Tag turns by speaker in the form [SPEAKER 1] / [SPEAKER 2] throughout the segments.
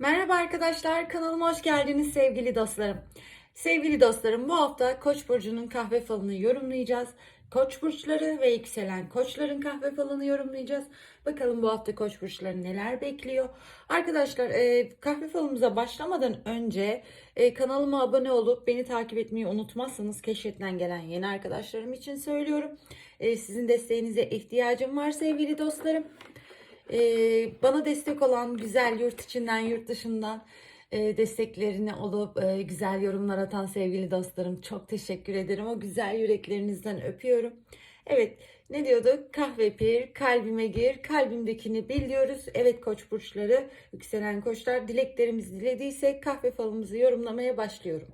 [SPEAKER 1] Merhaba arkadaşlar, kanalıma hoş geldiniz sevgili dostlarım. Sevgili dostlarım, bu hafta Koç burcunun kahve falını yorumlayacağız. Koç burçları ve yükselen koçların kahve falını yorumlayacağız. Bakalım bu hafta koç burçları neler bekliyor. Arkadaşlar e, kahve falımıza başlamadan önce e, kanalıma abone olup beni takip etmeyi unutmazsanız keşfetten gelen yeni arkadaşlarım için söylüyorum. E, sizin desteğinize ihtiyacım var sevgili dostlarım. Ee, bana destek olan güzel yurt içinden yurt dışından e, desteklerini olup e, güzel yorumlar atan sevgili dostlarım çok teşekkür ederim. O güzel yüreklerinizden öpüyorum. Evet ne diyorduk? Kahve pir, kalbime gir, kalbimdekini bil diyoruz. Evet koç burçları, yükselen koçlar dileklerimizi dilediysek kahve falımızı yorumlamaya başlıyorum.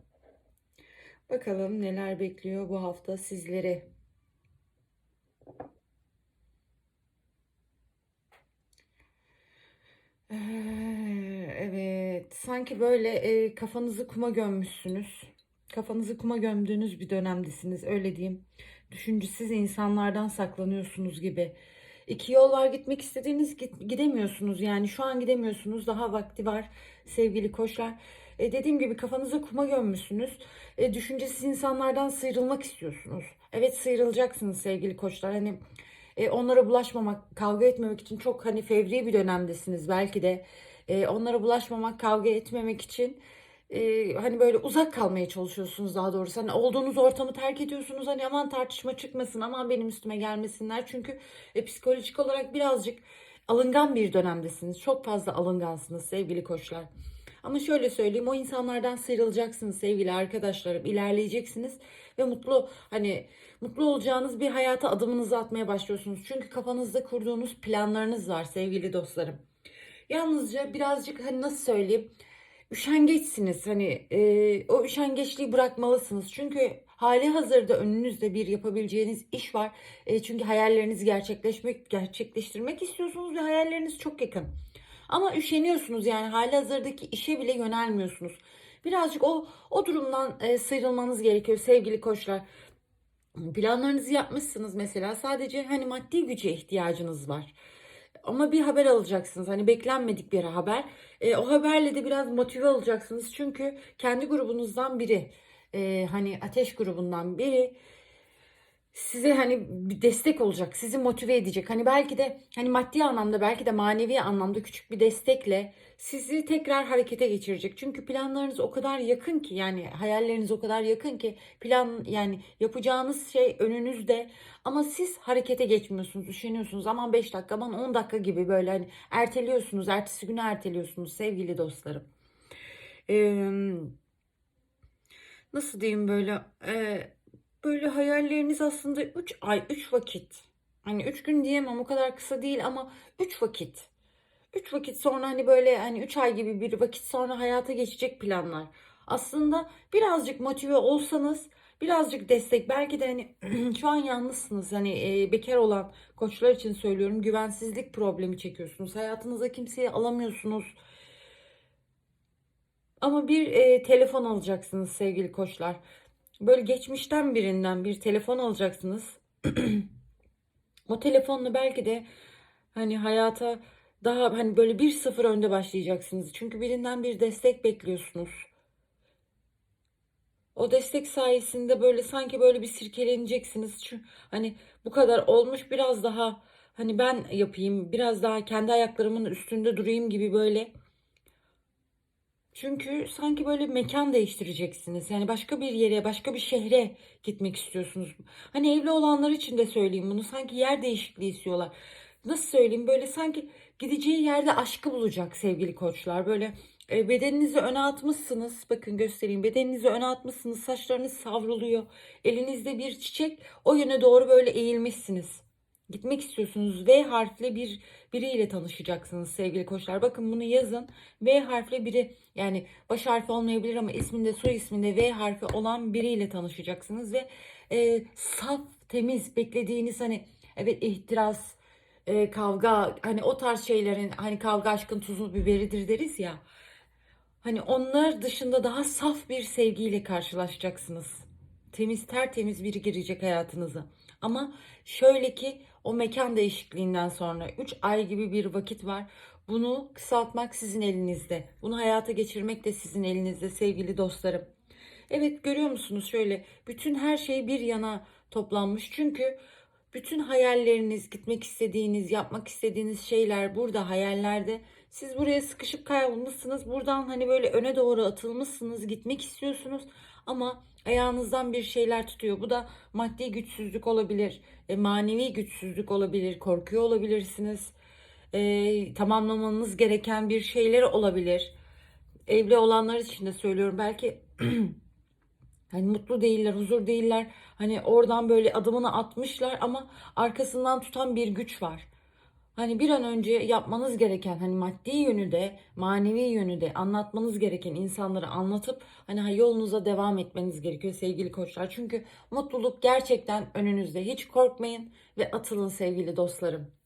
[SPEAKER 1] Bakalım neler bekliyor bu hafta sizleri. Evet, sanki böyle e, kafanızı kuma gömmüşsünüz. Kafanızı kuma gömdüğünüz bir dönemdesiniz, öyle diyeyim. Düşüncesiz insanlardan saklanıyorsunuz gibi. İki yol var gitmek istediğiniz gidemiyorsunuz yani şu an gidemiyorsunuz. Daha vakti var sevgili koçlar. E, dediğim gibi kafanızı kuma gömmüşsünüz. E, düşüncesiz insanlardan sıyrılmak istiyorsunuz. Evet sıyrılacaksınız sevgili koçlar. Hani e, onlara bulaşmamak, kavga etmemek için çok hani fevri bir dönemdesiniz belki de. E, onlara bulaşmamak, kavga etmemek için e, hani böyle uzak kalmaya çalışıyorsunuz daha doğrusu. Hani olduğunuz ortamı terk ediyorsunuz. Hani aman tartışma çıkmasın, aman benim üstüme gelmesinler. Çünkü e, psikolojik olarak birazcık alıngan bir dönemdesiniz. Çok fazla alıngansınız sevgili koçlar. Ama şöyle söyleyeyim o insanlardan sıyrılacaksınız sevgili arkadaşlarım. ilerleyeceksiniz ve mutlu hani mutlu olacağınız bir hayata adımınızı atmaya başlıyorsunuz. Çünkü kafanızda kurduğunuz planlarınız var sevgili dostlarım. Yalnızca birazcık hani nasıl söyleyeyim üşengeçsiniz hani e, o üşengeçliği bırakmalısınız çünkü hali hazırda önünüzde bir yapabileceğiniz iş var E, çünkü hayallerinizi gerçekleşmek gerçekleştirmek istiyorsunuz ve hayalleriniz çok yakın ama üşeniyorsunuz yani hali hazırdaki işe bile yönelmiyorsunuz birazcık o o durumdan e, sıyrılmanız gerekiyor sevgili koçlar planlarınızı yapmışsınız mesela sadece hani maddi güce ihtiyacınız var ama bir haber alacaksınız. Hani beklenmedik bir haber. E, o haberle de biraz motive olacaksınız. Çünkü kendi grubunuzdan biri, e, hani ateş grubundan biri size hani bir destek olacak, sizi motive edecek. Hani belki de hani maddi anlamda belki de manevi anlamda küçük bir destekle sizi tekrar harekete geçirecek. Çünkü planlarınız o kadar yakın ki yani hayalleriniz o kadar yakın ki plan yani yapacağınız şey önünüzde ama siz harekete geçmiyorsunuz, üşeniyorsunuz. Aman 5 dakika, aman 10 dakika gibi böyle hani erteliyorsunuz, ertesi günü erteliyorsunuz sevgili dostlarım. Ee, nasıl diyeyim böyle e, böyle hayalleriniz aslında 3 ay 3 vakit. Hani 3 gün diyemem o kadar kısa değil ama 3 vakit. 3 vakit sonra hani böyle hani 3 ay gibi bir vakit sonra hayata geçecek planlar. Aslında birazcık motive olsanız birazcık destek belki de hani şu an yalnızsınız. Hani e, bekar olan koçlar için söylüyorum güvensizlik problemi çekiyorsunuz. Hayatınıza kimseyi alamıyorsunuz. Ama bir e, telefon alacaksınız sevgili koçlar. Böyle geçmişten birinden bir telefon alacaksınız. O telefonla belki de hani hayata daha hani böyle bir sıfır önde başlayacaksınız. Çünkü birinden bir destek bekliyorsunuz. O destek sayesinde böyle sanki böyle bir sirkeleneceksiniz. Çünkü hani bu kadar olmuş biraz daha hani ben yapayım, biraz daha kendi ayaklarımın üstünde durayım gibi böyle çünkü sanki böyle mekan değiştireceksiniz. Yani başka bir yere, başka bir şehre gitmek istiyorsunuz. Hani evli olanlar için de söyleyeyim bunu. Sanki yer değişikliği istiyorlar. Nasıl söyleyeyim? Böyle sanki gideceği yerde aşkı bulacak sevgili koçlar. Böyle e, bedeninizi öne atmışsınız. Bakın göstereyim. Bedeninizi öne atmışsınız. Saçlarınız savruluyor. Elinizde bir çiçek. O yöne doğru böyle eğilmişsiniz. Gitmek istiyorsunuz. V harfli bir biriyle tanışacaksınız sevgili koçlar. Bakın bunu yazın. V harfli biri yani baş harfi olmayabilir ama isminde soy isminde V harfi olan biriyle tanışacaksınız ve e, saf, temiz beklediğiniz hani evet ihtiras, e, kavga hani o tarz şeylerin hani kavga aşkın tuzu biberidir deriz ya. Hani onlar dışında daha saf bir sevgiyle karşılaşacaksınız. Temiz tertemiz biri girecek hayatınıza. Ama şöyle ki o mekan değişikliğinden sonra 3 ay gibi bir vakit var. Bunu kısaltmak sizin elinizde. Bunu hayata geçirmek de sizin elinizde sevgili dostlarım. Evet görüyor musunuz şöyle bütün her şey bir yana toplanmış. Çünkü bütün hayalleriniz, gitmek istediğiniz, yapmak istediğiniz şeyler burada hayallerde. Siz buraya sıkışıp kaybolmuşsunuz. Buradan hani böyle öne doğru atılmışsınız, gitmek istiyorsunuz ama ayağınızdan bir şeyler tutuyor. Bu da maddi güçsüzlük olabilir, e, manevi güçsüzlük olabilir, korkuyor olabilirsiniz. E, tamamlamanız gereken bir şeyler olabilir. Evli olanlar için de söylüyorum. Belki Hani mutlu değiller, huzur değiller. Hani oradan böyle adımını atmışlar ama arkasından tutan bir güç var. Hani bir an önce yapmanız gereken hani maddi yönü de manevi yönü de anlatmanız gereken insanları anlatıp hani ha- yolunuza devam etmeniz gerekiyor sevgili koçlar. Çünkü mutluluk gerçekten önünüzde. Hiç korkmayın ve atılın sevgili dostlarım.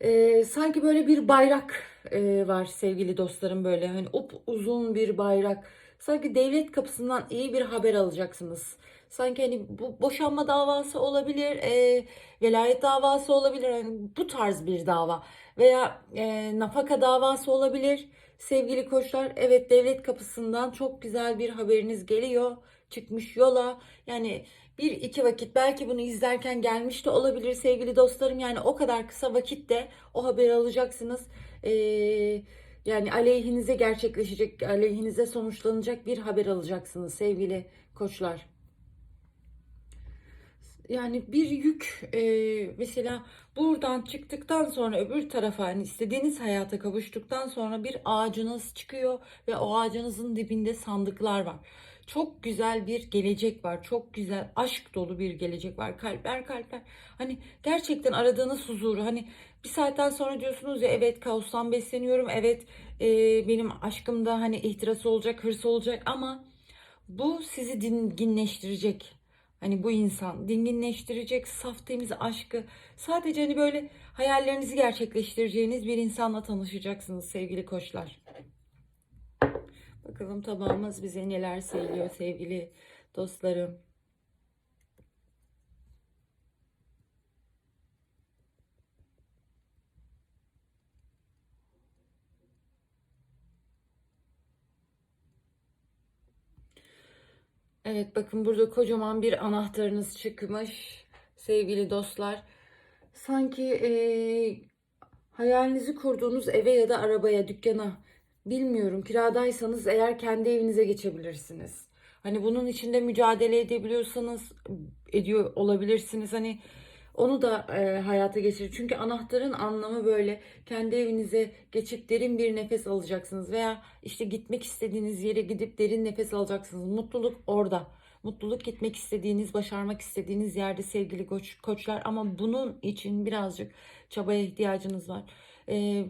[SPEAKER 1] Ee, sanki böyle bir bayrak e, var sevgili dostlarım böyle hani up uzun bir bayrak. Sanki devlet kapısından iyi bir haber alacaksınız. Sanki hani bu boşanma davası olabilir, e, velayet davası olabilir, hani bu tarz bir dava veya e, nafaka davası olabilir. Sevgili koçlar, evet devlet kapısından çok güzel bir haberiniz geliyor, çıkmış yola. Yani bir iki vakit belki bunu izlerken gelmiş de olabilir sevgili dostlarım. Yani o kadar kısa vakitte o haberi alacaksınız. Ee, yani aleyhinize gerçekleşecek, aleyhinize sonuçlanacak bir haber alacaksınız sevgili koçlar. Yani bir yük e, mesela buradan çıktıktan sonra öbür tarafa hani istediğiniz hayata kavuştuktan sonra bir ağacınız çıkıyor ve o ağacınızın dibinde sandıklar var. Çok güzel bir gelecek var. Çok güzel aşk dolu bir gelecek var. Kalpler kalpler. Hani gerçekten aradığınız huzuru hani bir saatten sonra diyorsunuz ya evet kaostan besleniyorum. Evet e, benim aşkımda hani ihtiras olacak, hırs olacak ama bu sizi dinginleştirecek. Hani bu insan dinginleştirecek saf temiz aşkı sadece hani böyle hayallerinizi gerçekleştireceğiniz bir insanla tanışacaksınız sevgili koçlar. Bakalım tabağımız bize neler söylüyor sevgili dostlarım. Evet bakın burada kocaman bir anahtarınız çıkmış sevgili dostlar. Sanki eee, hayalinizi kurduğunuz eve ya da arabaya, dükkana bilmiyorum kiradaysanız eğer kendi evinize geçebilirsiniz. Hani bunun içinde mücadele edebiliyorsanız ediyor olabilirsiniz. Hani onu da e, hayata geçirir. Çünkü anahtarın anlamı böyle kendi evinize geçip derin bir nefes alacaksınız veya işte gitmek istediğiniz yere gidip derin nefes alacaksınız. Mutluluk orada. Mutluluk gitmek istediğiniz, başarmak istediğiniz yerde sevgili koç, koçlar ama bunun için birazcık çabaya ihtiyacınız var. Ee,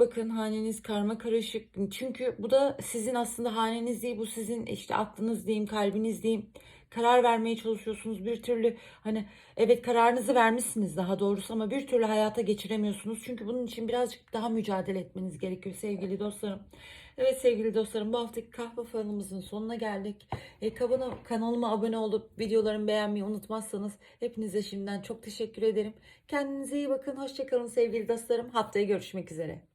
[SPEAKER 1] bakın haneniz karma karışık. Çünkü bu da sizin aslında haneniz değil, bu sizin işte aklınız diyeyim, kalbiniz diyeyim. Karar vermeye çalışıyorsunuz bir türlü hani evet kararınızı vermişsiniz daha doğrusu ama bir türlü hayata geçiremiyorsunuz. Çünkü bunun için birazcık daha mücadele etmeniz gerekiyor sevgili dostlarım. Evet sevgili dostlarım bu haftaki kahve falımızın sonuna geldik. E, kabına, kanalıma abone olup videolarımı beğenmeyi unutmazsanız hepinize şimdiden çok teşekkür ederim. Kendinize iyi bakın. Hoşçakalın sevgili dostlarım. Haftaya görüşmek üzere.